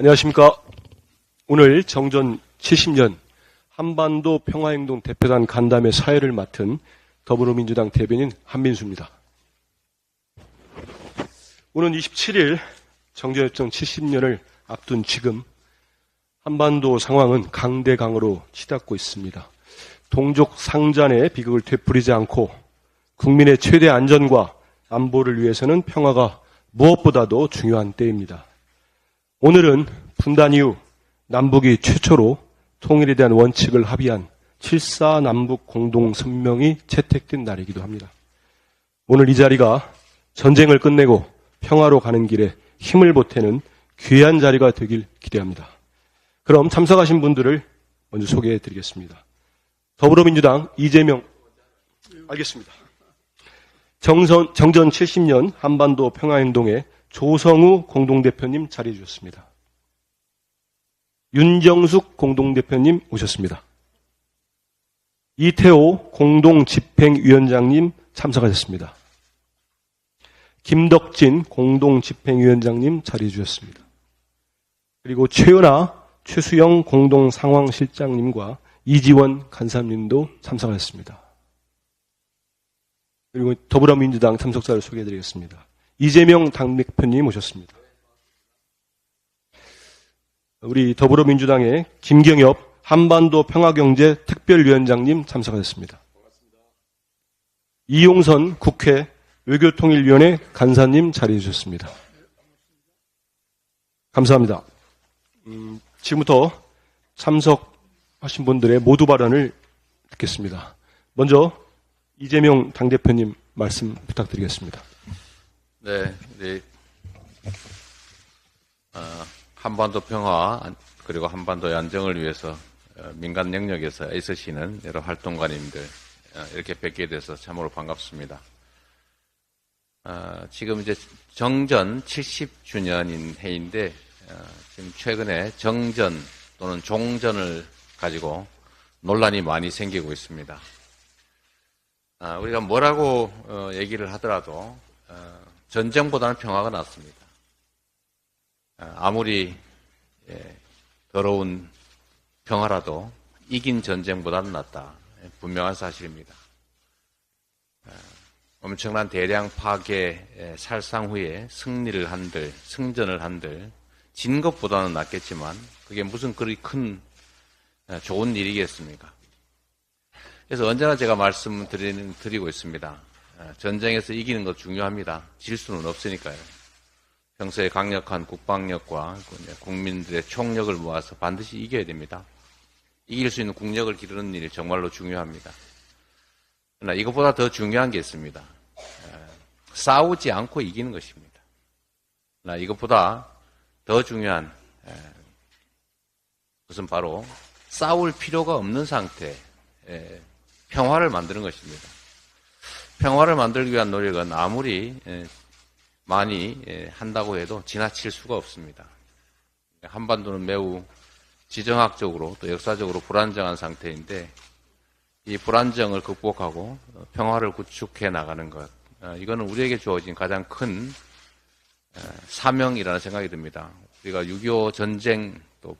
안녕하십니까. 오늘 정전 70년 한반도 평화행동 대표단 간담회 사회를 맡은 더불어민주당 대변인 한민수입니다. 오는 27일 정전협정 70년을 앞둔 지금 한반도 상황은 강대강으로 치닫고 있습니다. 동족 상잔의 비극을 되풀이지 않고 국민의 최대 안전과 안보를 위해서는 평화가 무엇보다도 중요한 때입니다. 오늘은 분단 이후 남북이 최초로 통일에 대한 원칙을 합의한 7사 남북 공동 선명이 채택된 날이기도 합니다. 오늘 이 자리가 전쟁을 끝내고 평화로 가는 길에 힘을 보태는 귀한 자리가 되길 기대합니다. 그럼 참석하신 분들을 먼저 소개해 드리겠습니다. 더불어민주당 이재명 알겠습니다. 정선, 정전 70년 한반도 평화행동의 조성우 공동대표님 자리해 주셨습니다. 윤정숙 공동대표님 오셨습니다. 이태호 공동집행위원장님 참석하셨습니다. 김덕진 공동집행위원장님 자리해 주셨습니다. 그리고 최연아, 최수영 공동상황실장님과 이지원 간사님도 참석하셨습니다. 그리고 더불어민주당 참석자를 소개해드리겠습니다. 이재명 당대표님 오셨습니다. 우리 더불어민주당의 김경엽 한반도 평화경제 특별위원장님 참석하셨습니다. 이용선 국회 외교통일위원회 간사님 자리해 주셨습니다. 감사합니다. 음, 지금부터 참석하신 분들의 모두 발언을 듣겠습니다. 먼저 이재명 당대표님 말씀 부탁드리겠습니다. 네, 네. 어, 한반도 평화 그리고 한반도의 안정을 위해서 어, 민간 영역에서 애쓰시는 여러 활동가님들 어, 이렇게 뵙게 돼서 참으로 반갑습니다. 어, 지금 이제 정전 70주년인 해인데 어, 지금 최근에 정전 또는 종전을 가지고 논란이 많이 생기고 있습니다. 아, 우리가 뭐라고 어, 얘기를 하더라도 어, 전쟁보다는 평화가 낫습니다. 아, 아무리 예, 더러운 평화라도 이긴 전쟁보다는 낫다. 예, 분명한 사실입니다. 아, 엄청난 대량 파괴 예, 살상 후에 승리를 한들 승전을 한들 진 것보다는 낫겠지만 그게 무슨 그리 큰 예, 좋은 일이겠습니까? 그래서 언제나 제가 말씀드리는 드리고 있습니다. 예, 전쟁에서 이기는 것 중요합니다. 질 수는 없으니까요. 평소에 강력한 국방력과 그 국민들의 총력을 모아서 반드시 이겨야 됩니다. 이길 수 있는 국력을 기르는 일이 정말로 중요합니다. 그러나 이것보다 더 중요한 게 있습니다. 예, 싸우지 않고 이기는 것입니다. 그러나 이것보다 더 중요한 예, 것은 바로 싸울 필요가 없는 상태, 에 평화를 만드는 것입니다. 평화를 만들기 위한 노력은 아무리 많이 한다고 해도 지나칠 수가 없습니다. 한반도는 매우 지정학적으로 또 역사적으로 불안정한 상태인데 이 불안정을 극복하고 평화를 구축해 나가는 것 어, 이거는 우리에게 주어진 가장 큰 사명이라는 생각이 듭니다. 우리가 6.25 전쟁 또,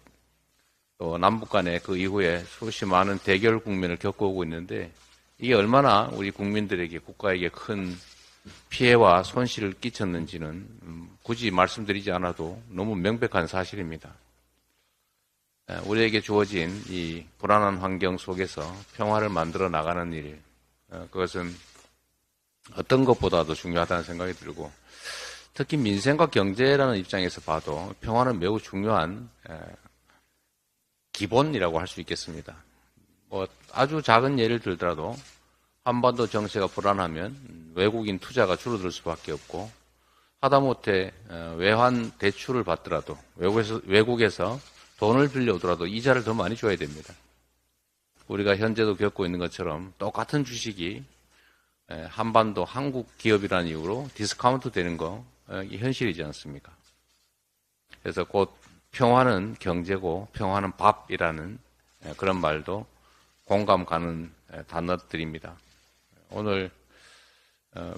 또 남북 간의 그 이후에 수없이 많은 대결 국면을 겪어오고 있는데 이게 얼마나 우리 국민들에게 국가에게 큰 피해와 손실을 끼쳤는지는 음, 굳이 말씀드리지 않아도 너무 명백한 사실입니다. 우리에게 주어진 이 불안한 환경 속에서 평화를 만들어 나가는 일, 어, 그것은 어떤 것보다도 중요하다는 생각이 들고, 특히 민생과 경제라는 입장에서 봐도 평화는 매우 중요한 기본이라고 할 수 있겠습니다. 뭐 아주 작은 예를 들더라도 한반도 정세가 불안하면 외국인 투자가 줄어들 수밖에 없고 하다못해 어, 외환 대출을 받더라도 외국에서, 외국에서 돈을 빌려오더라도 이자를 더 많이 줘야 됩니다. 우리가 현재도 겪고 있는 것처럼 똑같은 주식이 한반도 한국 기업이라는 이유로 디스카운트 되는 거 현실이지 않습니까? 그래서 곧 평화는 경제고 평화는 밥이라는 그런 말도 공감 가는 단어들입니다. 오늘 어,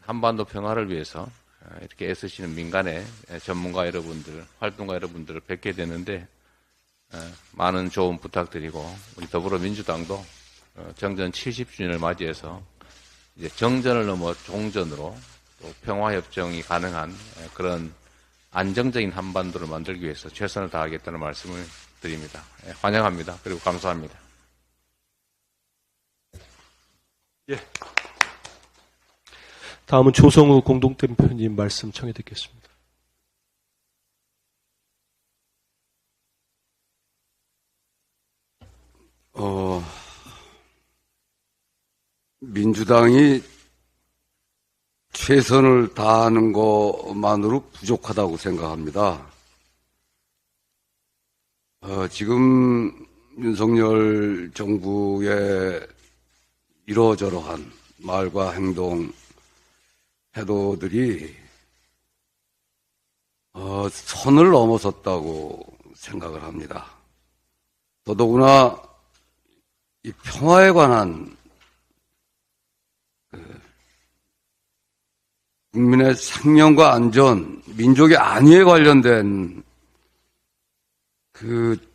한반도 평화를 위해서 어, 이렇게 애쓰시는 민간의 전문가 여러분들, 활동가 여러분들을 뵙게 되는데 어, 많은 조언 부탁드리고 우리 더불어민주당도 어, 정전 70주년을 맞이해서 이제 정전을 넘어 종전으로 또 평화협정이 가능한 에, 그런 안정적인 한반도를 만들기 위해서 최선을 다하겠다는 말씀을 드립니다. 예, 환영합니다. 그리고 감사합니다. 예. 다음은 조성우 공동대표님 말씀 청해 듣겠습니다. 어, 민주당이 최선을 다하는 것만으로 부족하다고 생각합니다. 어, 지금 윤석열 정부의 이러저러한 말과 행동, 태도들이 어, 선을 넘어섰다고 생각을 합니다. 더더구나 이 평화에 관한 그 국민의 생명과 안전, 민족의 안위에 관련된 그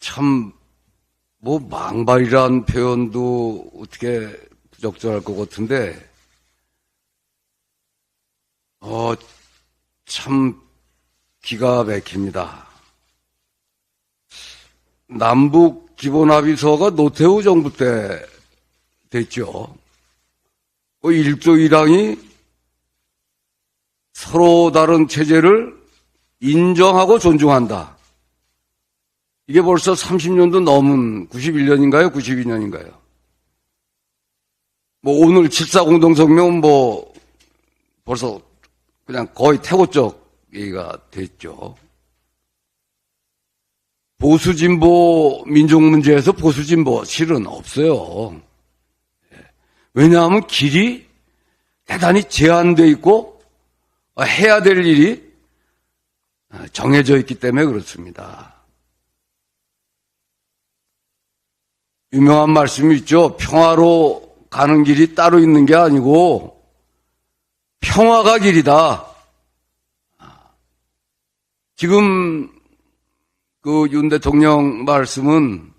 참 뭐 망발이란 표현도 어떻게 부적절할 것 같은데 어 참 기가 막힙니다. 남북 기본합의서가 노태우 정부 때 됐죠. 그 1조 1항이 서로 다른 체제를 인정하고 존중한다. 이게 벌써 30년도 넘은 91년인가요? 92년인가요? 뭐 오늘 7.4 공동성명은 뭐 벌써 그냥 거의 태고적 얘기가 됐죠. 보수 진보 민족 문제에서 보수 진보 실은 없어요. 예. 왜냐하면 길이 대단히 제한돼 있고 해야 될 일이 정해져 있기 때문에 그렇습니다. 유명한 말씀이 있죠. 평화로 가는 길이 따로 있는 게 아니고 평화가 길이다. 지금 그 윤 대통령 말씀은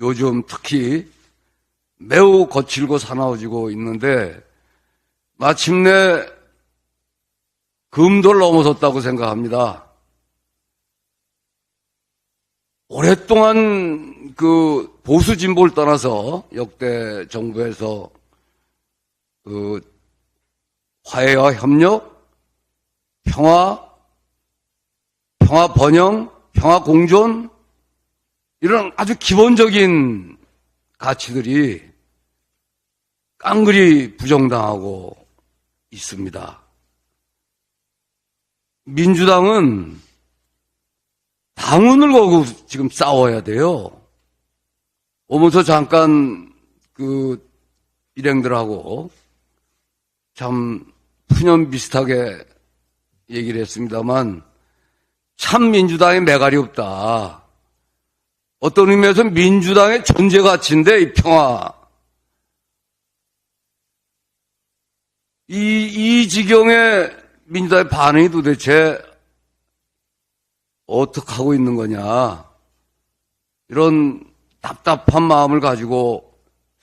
요즘 특히 매우 거칠고 사나워지고 있는데 마침내 금도를 넘어섰다고 생각합니다. 오랫동안 그 보수 진보를 떠나서 역대 정부에서 그 화해와 협력, 평화, 평화 번영, 평화 공존 이런 아주 기본적인 가치들이 깡그리 부정당하고 있습니다. 민주당은 당원을 걸고 지금 싸워야 돼요. 오면서 잠깐 그 일행들하고 참 푸념 비슷하게 얘기를 했습니다만 참 민주당의 매갈이 없다. 어떤 의미에서 민주당의 존재 가치인데 이 평화 이, 이 지경에 민주당의 반응이 도대체 어떻게 하고 있는 거냐. 이런 답답한 마음을 가지고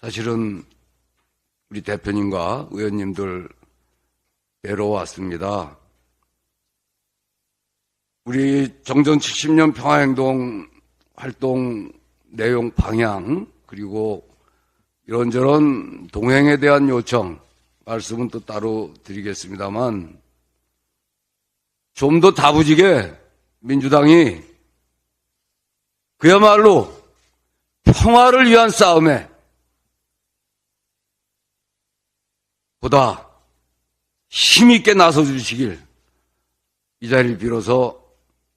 사실은 우리 대표님과 의원님들 뵈러 왔습니다. 우리 정전 70년 평화행동 활동 내용 방향 그리고 이런저런 동행에 대한 요청 말씀은 또 따로 드리겠습니다만 좀 더 다부지게 민주당이 그야말로 평화를 위한 싸움에 보다 힘있게 나서 주시길 이 자리를 빌어서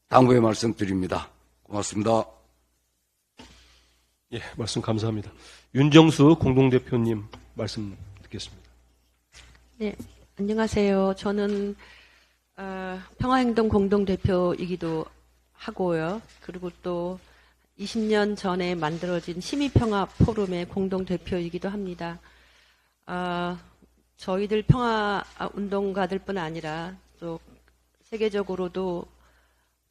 당부의 말씀 드립니다. 고맙습니다. 예, 말씀 감사합니다. 윤정수 공동대표님 말씀 듣겠습니다. 네, 안녕하세요. 저는 어, 평화행동 공동대표이기도 하고요. 그리고 또 20년 전에 만들어진 시민평화 포럼의 공동 대표이기도 합니다. 어, 저희들 평화 운동가들뿐 아니라 또 세계적으로도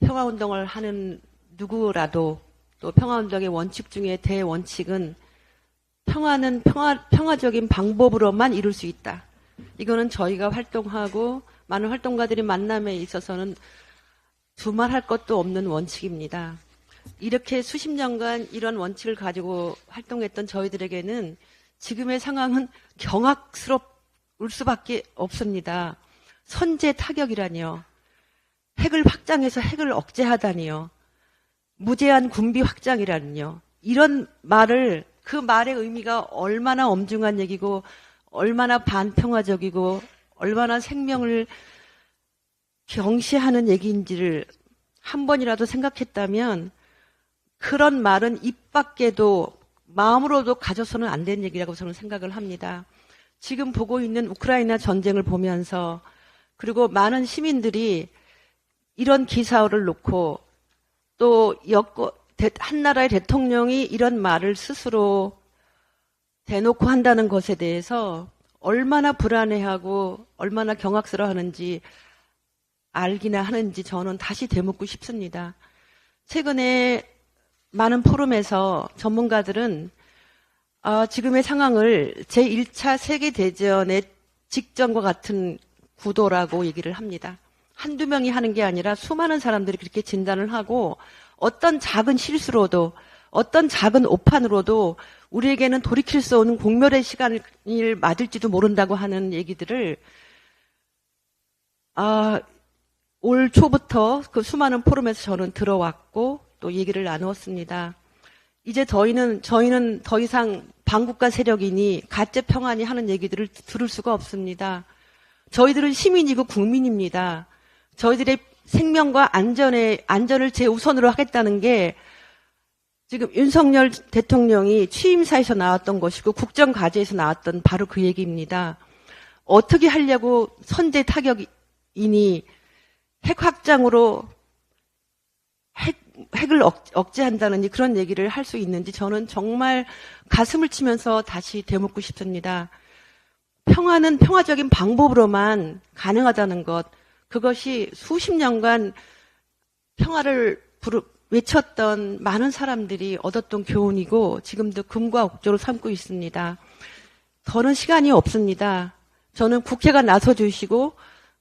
평화 운동을 하는 누구라도 또 평화 운동의 원칙 중에 대원칙은 평화는 평화 평화적인 방법으로만 이룰 수 있다. 이거는 저희가 활동하고 많은 활동가들이 만남에 있어서는 두말할 것도 없는 원칙입니다. 이렇게 수십 년간 이런 원칙을 가지고 활동했던 저희들에게는 지금의 상황은 경악스러울 수밖에 없습니다. 선제 타격이라니요. 핵을 확장해서 핵을 억제하다니요. 무제한 군비 확장이라니요. 이런 말을 그 말의 의미가 얼마나 엄중한 얘기고 얼마나 반평화적이고 얼마나 생명을 경시하는 얘기인지를 한 번이라도 생각했다면 그런 말은 입 밖에도 마음으로도 가져서는 안 되는 얘기라고 저는 생각을 합니다. 지금 보고 있는 우크라이나 전쟁을 보면서 그리고 많은 시민들이 이런 기사를 놓고 또 여권 대- 한 나라의 대통령이 이런 말을 스스로 대놓고 한다는 것에 대해서 얼마나 불안해하고 얼마나 경악스러워하는지 알기나 하는지 저는 다시 되묻고 싶습니다. 최근에 많은 포럼에서 전문가들은 아, 지금의 상황을 제1차 세계대전의 직전과 같은 구도라고 얘기를 합니다. 한두 명이 하는 게 아니라 수많은 사람들이 그렇게 진단을 하고 어떤 작은 실수로도 어떤 작은 오판으로도 우리에게는 돌이킬 수 없는 공멸의 시간을 맞을지도 모른다고 하는 얘기들을 아, 올 초부터 그 수많은 포럼에서 저는 들어왔고 또 얘기를 나누었습니다. 이제 저희는 저희는 더 이상 반국가 세력이니 가짜 평안이 하는 얘기들을 들을 수가 없습니다. 저희들은 시민이고 국민입니다. 저희들의 생명과 안전에 안전을 제우선으로 하겠다는 게 지금 윤석열 대통령이 취임사에서 나왔던 것이고 국정과제에서 나왔던 바로 그 얘기입니다. 어떻게 하려고 선제 타격이니 핵 확장으로 핵, 핵을 억, 억제한다는지 그런 얘기를 할 수 있는지 저는 정말 가슴을 치면서 다시 되묻고 싶습니다. 평화는 평화적인 방법으로만 가능하다는 것, 그것이 수십 년간 평화를 부르, 외쳤던 많은 사람들이 얻었던 교훈이고 지금도 금과 옥조로 삼고 있습니다. 더는 시간이 없습니다. 저는 국회가 나서 주시고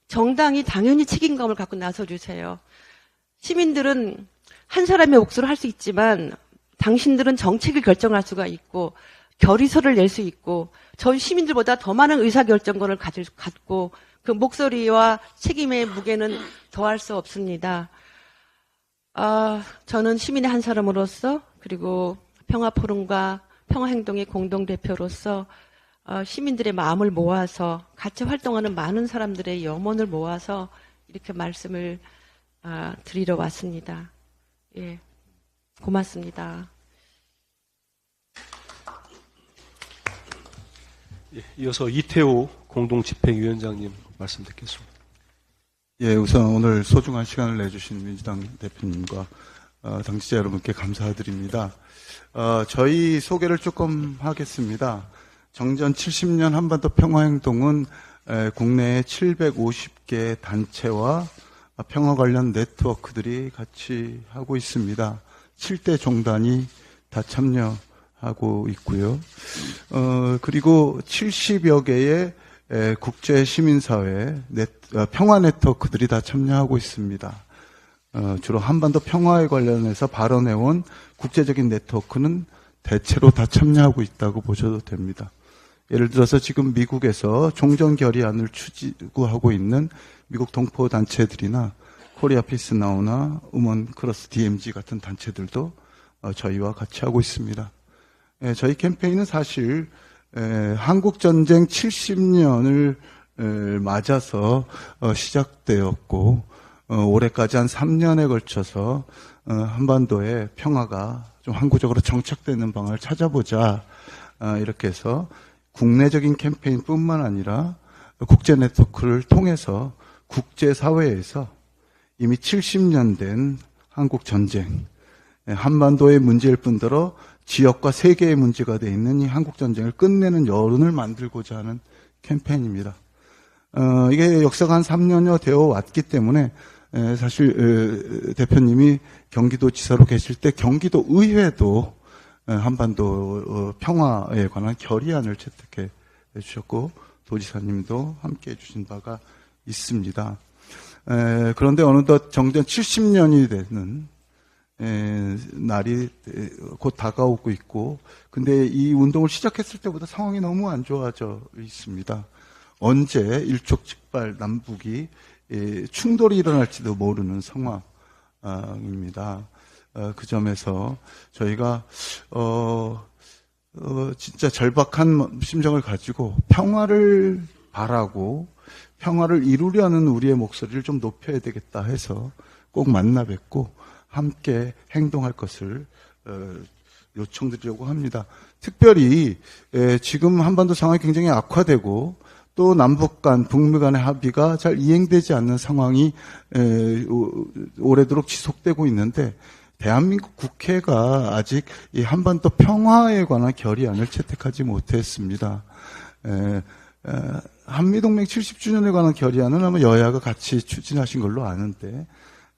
정당이 당연히 책임감을 갖고 나서 주세요. 시민들은 한 사람의 몫을 할수 있지만 당신들은 정책을 결정할 수가 있고 결의서를 낼 수 있고 저희 시민들보다 더 많은 의사결정권을 가질, 갖고 그 목소리와 책임의 무게는 더할 수 없습니다. 아, 저는 시민의 한 사람으로서 그리고 평화포럼과 평화행동의 공동대표로서 어, 시민들의 마음을 모아서 같이 활동하는 많은 사람들의 염원을 모아서 이렇게 말씀을 아, 드리러 왔습니다. 예, 고맙습니다. 예, 이어서 이태호 공동집행위원장님 말씀 듣겠습니다. 예, 우선 오늘 소중한 시간을 내주신 민주당 대표님과 어, 당지자 여러분께 감사드립니다. 어, 저희 소개를 조금 하겠습니다. 정전 70년 한반도 평화행동은 에, 국내에 750개 단체와 평화 관련 네트워크들이 같이 하고 있습니다. 7대 종단이 다 참여하고 있고요. 어, 그리고 70여 개의 에, 국제 시민사회 넷- 어, 평화 네트워크들이 다 참여하고 있습니다. 어, 주로 한반도 평화에 관련해서 발언해온 국제적인 네트워크는 대체로 다 참여하고 있다고 보셔도 됩니다. 예를 들어서 지금 미국에서 종전 결의안을 추구하고 있는 미국 동포 단체들이나 코리아 피스 나우나 우먼 크로스 DMZ 같은 단체들도 어, 저희와 같이 하고 있습니다. 예, 저희 캠페인은 사실 에, 한국 전쟁 70년을 맞아서 어, 시작되었고 어, 올해까지 한 3년에 걸쳐서 어, 한반도의 평화가 좀 항구적으로 정착되는 방안을 찾아보자 아, 이렇게 해서 국내적인 캠페인뿐만 아니라 국제 네트워크를 통해서 국제 사회에서 이미 70년 된 한국 전쟁 예, 한반도의 문제일 뿐더러 지역과 세계의 문제가 돼 있는 이 한국 전쟁을 끝내는 여론을 만들고자 하는 캠페인입니다. 어, 이게 역사가 한 3년여 되어 왔기 때문에 에, 사실 에, 대표님이 경기도 지사로 계실 때 경기도 의회도 에, 한반도 어, 평화에 관한 결의안을 채택해 주셨고 도지사님도 함께 해주신 바가 있습니다. 에, 그런데 어느덧 정전 70년이 되는 에, 날이 에, 곧 다가오고 있고, 근데 이 운동을 시작했을 때보다 상황이 너무 안 좋아져 있습니다. 언제 일촉즉발 남북이 에, 충돌이 일어날지도 모르는 상황입니다. 어, 그 점에서 저희가 어, 어, 진짜 절박한 심정을 가지고 평화를 바라고 평화를 이루려는 우리의 목소리를 좀 높여야 되겠다 해서 꼭 만나 뵙고 함께 행동할 것을 어, 요청드리려고 합니다. 특별히 에, 지금 한반도 상황이 굉장히 악화되고 또 남북 간, 북미 간의 합의가 잘 이행되지 않는 상황이 에, 오- 오래도록 지속되고 있는데 대한민국 국회가 아직 이 한반도 평화에 관한 결의안을 채택하지 못했습니다. 에, 에, 한미동맹 70주년에 관한 결의안은 아마 여야가 같이 추진하신 걸로 아는데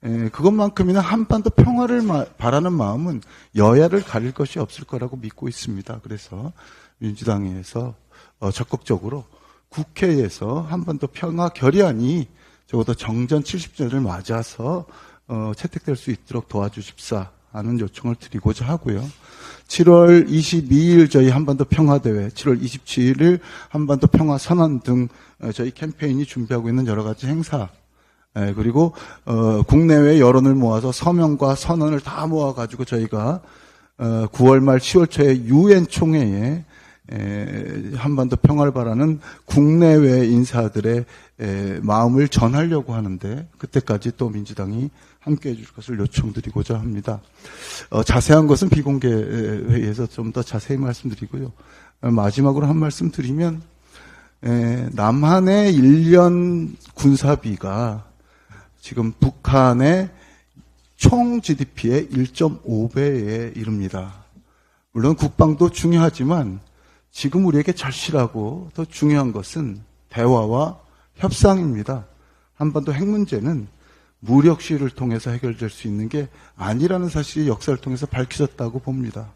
에, 그것만큼이나 한반도 평화를 마- 바라는 마음은 여야를 가릴 것이 없을 거라고 믿고 있습니다. 그래서 민주당에서 어, 적극적으로 국회에서 한반도 평화 결의안이 적어도 정전 70주년을 맞아서 어, 채택될 수 있도록 도와주십사 하는 요청을 드리고자 하고요. 7월 22일 저희 한반도 평화대회, 7월 27일 한반도 평화 선언 등 어, 저희 캠페인이 준비하고 있는 여러 가지 행사 예, 그리고 어, 국내외 여론을 모아서 서명과 선언을 다 모아가지고 저희가 어, 9월 말 10월 초에 유엔 총회에 에, 한반도 평화를 바라는 국내외 인사들의 에, 마음을 전하려고 하는데 그때까지 또 민주당이 함께해 줄 것을 요청드리고자 합니다. 어, 자세한 것은 비공개 회의에서 좀 더 자세히 말씀드리고요. 어, 마지막으로 한 말씀 드리면 에, 남한의 1년 군사비가 지금 북한의 총 GDP의 1.5배에 이릅니다. 물론 국방도 중요하지만 지금 우리에게 절실하고 더 중요한 것은 대화와 협상입니다. 한반도 핵 문제는 무력 시위를 통해서 해결될 수 있는 게 아니라는 사실이 역사를 통해서 밝혀졌다고 봅니다.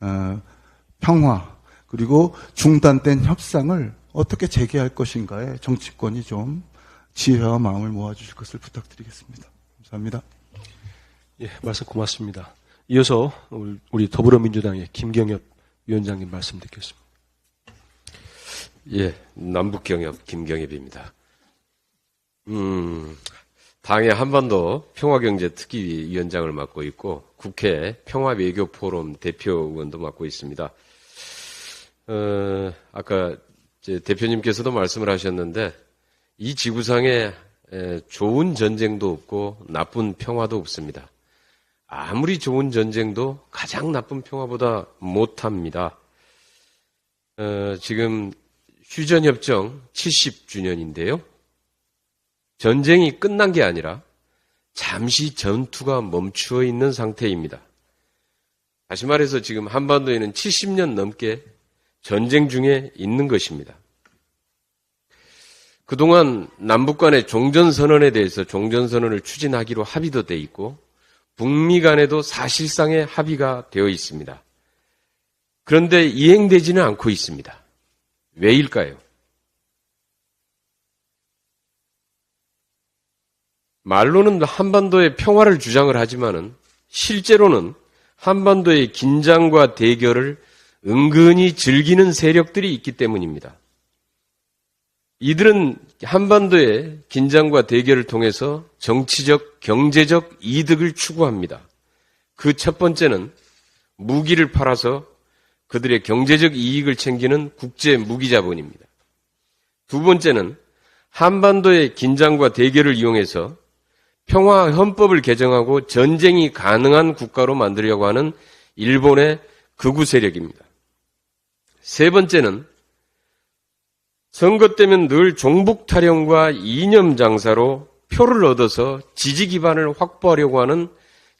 어, 평화 그리고 중단된 협상을 어떻게 재개할 것인가에 정치권이 좀 지혜와 마음을 모아주실 것을 부탁드리겠습니다. 감사합니다. 예, 말씀 고맙습니다. 이어서 우리 더불어민주당의 김경엽 위원장님 말씀 듣겠습니다. 예, 남북경협 김경협입니다. 음, 당의 한반도 평화경제특위위원장을 맡고 있고 국회 평화외교포럼 대표 의원도 맡고 있습니다. 어, 아까 대표님께서도 말씀을 하셨는데 이 지구상에 에, 좋은 전쟁도 없고 나쁜 평화도 없습니다. 아무리 좋은 전쟁도 가장 나쁜 평화보다 못합니다. 어, 지금 휴전협정 70주년인데요. 전쟁이 끝난 게 아니라 잠시 전투가 멈추어 있는 상태입니다. 다시 말해서 지금 한반도에는 70년 넘게 전쟁 중에 있는 것입니다. 그동안 남북 간의 종전선언에 대해서 종전선언을 추진하기로 합의도 돼 있고 북미 간에도 사실상의 합의가 되어 있습니다. 그런데 이행되지는 않고 있습니다. 왜일까요? 말로는 한반도의 평화를 주장을 하지만은 실제로는 한반도의 긴장과 대결을 은근히 즐기는 세력들이 있기 때문입니다. 이들은 한반도의 긴장과 대결을 통해서 정치적, 경제적 이득을 추구합니다. 그 첫 번째는 무기를 팔아서 그들의 경제적 이익을 챙기는 국제 무기 자본입니다. 두 번째는 한반도의 긴장과 대결을 이용해서 평화 헌법을 개정하고 전쟁이 가능한 국가로 만들려고 하는 일본의 극우 세력입니다. 세 번째는 선거 때면 늘 종북 타령과 이념 장사로 표를 얻어서 지지 기반을 확보하려고 하는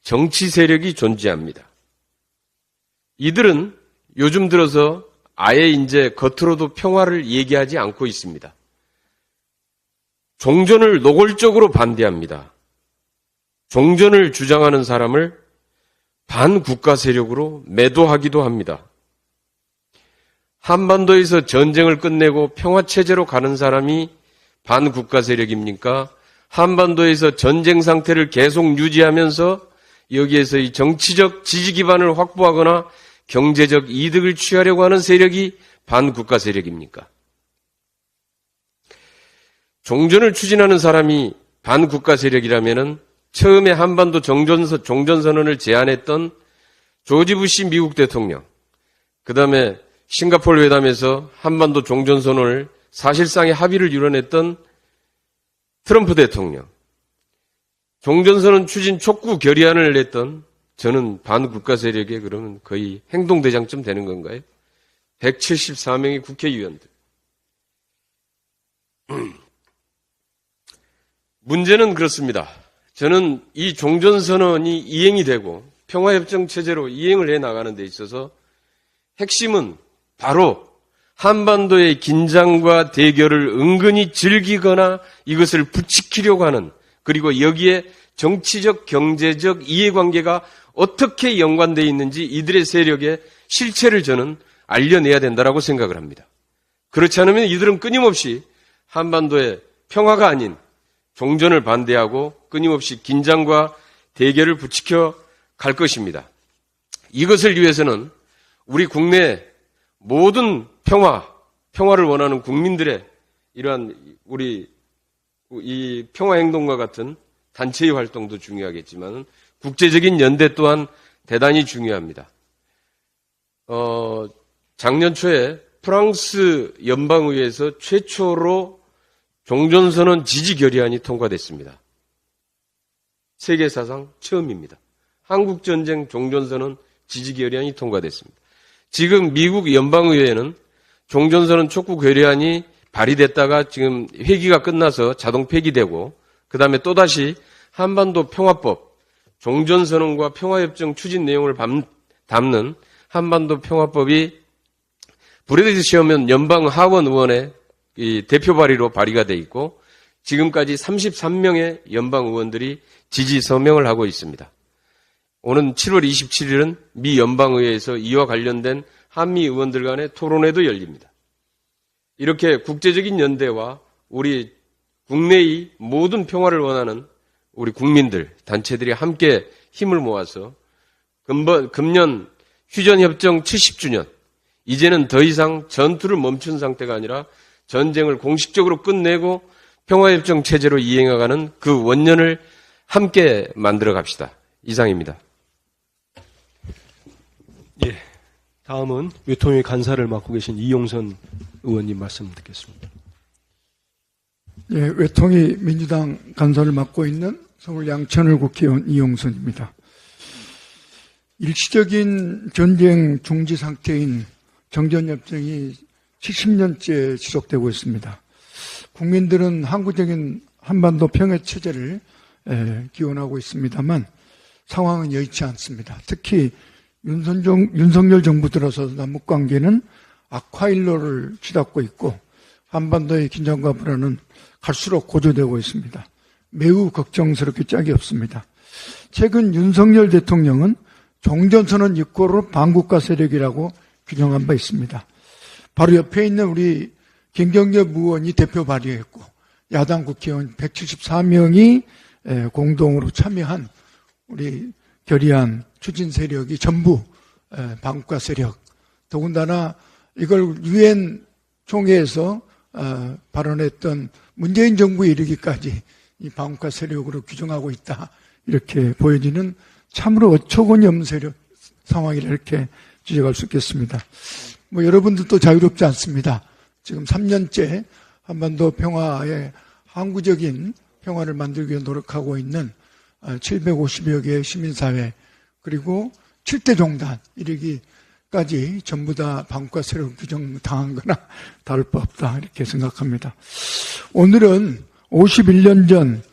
정치 세력이 존재합니다. 이들은 요즘 들어서 아예 이제 겉으로도 평화를 얘기하지 않고 있습니다. 종전을 노골적으로 반대합니다. 종전을 주장하는 사람을 반국가 세력으로 매도하기도 합니다. 한반도에서 전쟁을 끝내고 평화체제로 가는 사람이 반국가 세력입니까? 한반도에서 전쟁 상태를 계속 유지하면서 여기에서 이 정치적 지지 기반을 확보하거나 경제적 이득을 취하려고 하는 세력이 반국가 세력입니까? 종전을 추진하는 사람이 반국가 세력이라면은 처음에 한반도 종전선, 종전선언을 제안했던 조지 부시 미국 대통령, 그 다음에 싱가포르 회담에서 한반도 종전선언을 사실상의 합의를 이뤄냈던 트럼프 대통령, 종전선언 추진 촉구 결의안을 냈던 저는 반국가 세력의 그러면 거의 행동대장쯤 되는 건가요? 174명의 국회의원들. 문제는 그렇습니다. 저는 이 종전선언이 이행이 되고 평화협정 체제로 이행을 해 나가는 데 있어서 핵심은 바로 한반도의 긴장과 대결을 은근히 즐기거나 이것을 부추기려고 하는 그리고 여기에 정치적, 경제적 이해관계가 어떻게 연관되어 있는지 이들의 세력의 실체를 저는 알려내야 된다라고 생각을 합니다. 그렇지 않으면 이들은 끊임없이 한반도의 평화가 아닌 종전을 반대하고 끊임없이 긴장과 대결을 부추겨 갈 것입니다. 이것을 위해서는 우리 국내 모든 평화, 평화를 원하는 국민들의 이러한 우리 이 평화 행동과 같은 단체의 활동도 중요하겠지만 국제적인 연대 또한 대단히 중요합니다. 어, 작년 초에 프랑스 연방의회에서 최초로 종전선언 지지 결의안이 통과됐습니다. 세계 사상 처음입니다. 한국전쟁 종전선언 지지 결의안이 통과됐습니다. 지금 미국 연방의회에는 종전선언 촉구 결의안이 발의됐다가 지금 회기가 끝나서 자동 폐기되고 그 다음에 또다시 한반도 평화법, 종전선언과 평화협정 추진 내용을 담는 한반도 평화법이 브레드 시어면 연방 하원 의원의 이 대표 발의로 발의가 돼 있고 지금까지 33명의 연방 의원들이 지지 서명을 하고 있습니다. 오는 7월 27일은 미 연방의회에서 이와 관련된 한미 의원들 간의 토론회도 열립니다. 이렇게 국제적인 연대와 우리 국내의 모든 평화를 원하는 우리 국민들, 단체들이 함께 힘을 모아서 금번, 금년 휴전협정 70주년, 이제는 더 이상 전투를 멈춘 상태가 아니라 전쟁을 공식적으로 끝내고 평화협정 체제로 이행해가는 그 원년을 함께 만들어 갑시다. 이상입니다. 예. 다음은 외통위 간사를 맡고 계신 이용선 의원님 말씀 듣겠습니다. 예, 외통위 민주당 간사를 맡고 있는 서울 양천을 국회의원 이용선입니다. 일시적인 전쟁 중지 상태인 정전협정이 70년째 지속되고 있습니다. 국민들은 항구적인 한반도 평화 체제를 에, 기원하고 있습니다만 상황은 여의치 않습니다. 특히 윤선정, 윤석열 정부 들어서 남북 관계는 악화일로를 치닫고 있고 한반도의 긴장과 불안은 갈수록 고조되고 있습니다. 매우 걱정스럽게 짝이 없습니다. 최근 윤석열 대통령은 종전선언 입고로 반국가 세력이라고 규정한 바 있습니다. 바로 옆에 있는 우리 김경엽 의원이 대표 발의했고 야당 국회의원 174명이 공동으로 참여한 우리 결의안 추진 세력이 전부 반국가 세력. 더군다나 이걸 유엔 총회에서 어, 발언했던 문재인 정부에 이르기까지 이 반국가 세력으로 규정하고 있다. 이렇게 보여지는 참으로 어처구니 없는 세력 상황이라 이렇게 지적할 수 있겠습니다. 뭐 여러분들도 자유롭지 않습니다. 지금 3년째 한반도 평화의 항구적인 평화를 만들기 위해 노력하고 있는 750여 개의 시민사회 그리고 7대 종단 이르기 까지 전부 다 방과 세력 규정 당한 거나 다를 바 없다 이렇게 생각합니다. 오늘은 51년 전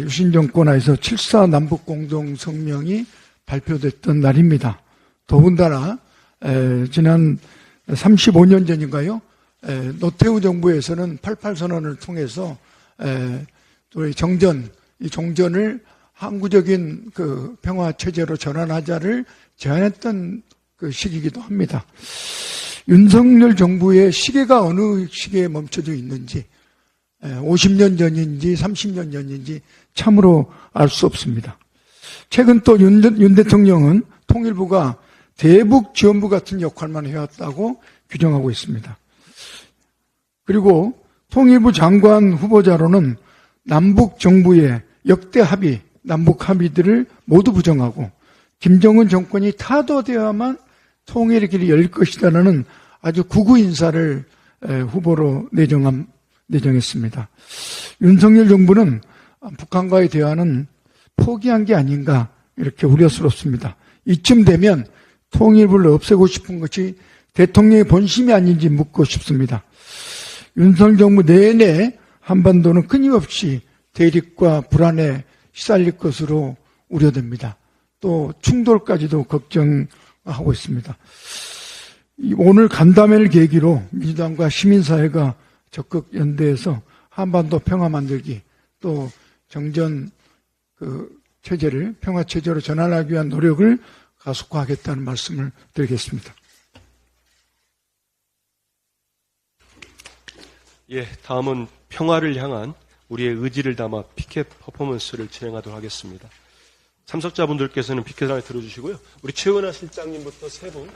유신 정권하에서 7사 남북 공동 성명이 발표됐던 날입니다. 더군다나 지난 35년 전인가요? 에, 노태우 정부에서는 88선언을 통해서 에, 우리 정전, 이 종전을 항구적인 그 평화 체제로 전환하자를 제안했던 그 시기이기도 합니다. 윤석열 정부의 시계가 어느 시기에 멈춰져 있는지 50년 전인지 30년 전인지 참으로 알 수 없습니다. 최근 또윤 윤 대통령은 통일부가 대북 지원부 같은 역할만 해왔다고 규정하고 있습니다. 그리고 통일부 장관 후보자로는 남북 정부의 역대 합의, 남북 합의들을 모두 부정하고 김정은 정권이 타도되어야만 통일의 길이 열릴 것이다라는 아주 구구 인사를 에, 후보로 내정함, 내정했습니다. 윤석열 정부는 북한과의 대화는 포기한 게 아닌가 이렇게 우려스럽습니다. 이쯤 되면 통일부를 없애고 싶은 것이 대통령의 본심이 아닌지 묻고 싶습니다. 윤석열 정부 내내 한반도는 끊임없이 대립과 불안에 시달릴 것으로 우려됩니다. 또 충돌까지도 걱정 하고 있습니다. 이 오늘 간담회를 계기로 민주당과 시민사회가 적극 연대해서 한반도 평화 만들기 또 정전 그 체제를 평화 체제로 전환하기 위한 노력을 가속화하겠다는 말씀을 드리겠습니다. 예, 다음은 평화를 향한 우리의 의지를 담아 피켓 퍼포먼스를 진행하도록 하겠습니다. 참석자분들께서는 안에 들어주시고요. 우리 최은하 실장님부터 세 분,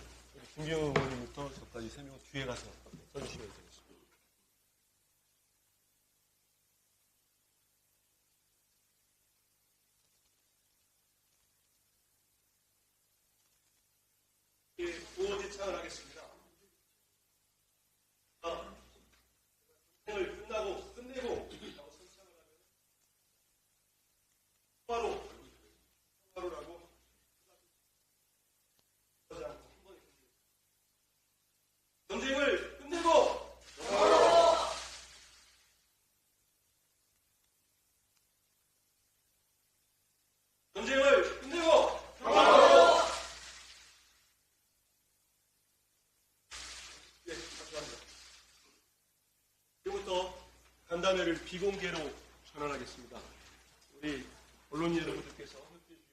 김경호 의원님부터 저까지 세 명 뒤에 가서 써주시면 되겠습니다. 예, 구호 대창을 하겠습니다. 을 끝나고 끝내고 바로 바로라고 전쟁을 끝내고 전쟁을 끝내고 예, 감사합니다. 지금부터 간담회를 비공개로 전환하겠습니다. 우리 언론인 여러분들께서 함께 해 주시기